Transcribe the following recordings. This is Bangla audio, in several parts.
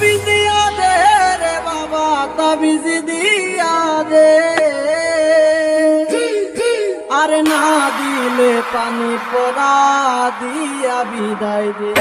তাবিজ দে রে বাবা, তাবিজ দিয়া দে। আর না দিলে পানি পড়া দিয়া বিদায় দে।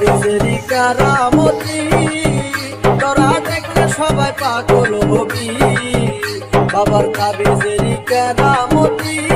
নিজেরই কারামতি। তোরা দেখলে সবাই পাগল হবি। বাবার কাবিজেরই কারামতি।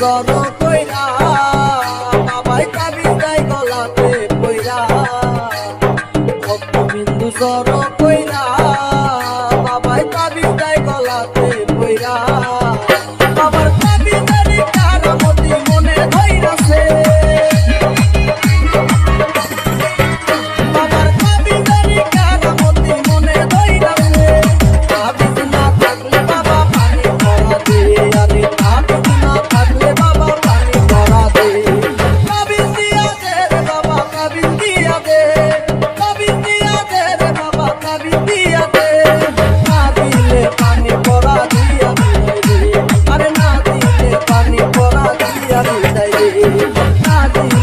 জড় কইরা বাবাই কাবি যাই গলাতে পইরা। ভক্তবিন্দু জড় Chicago.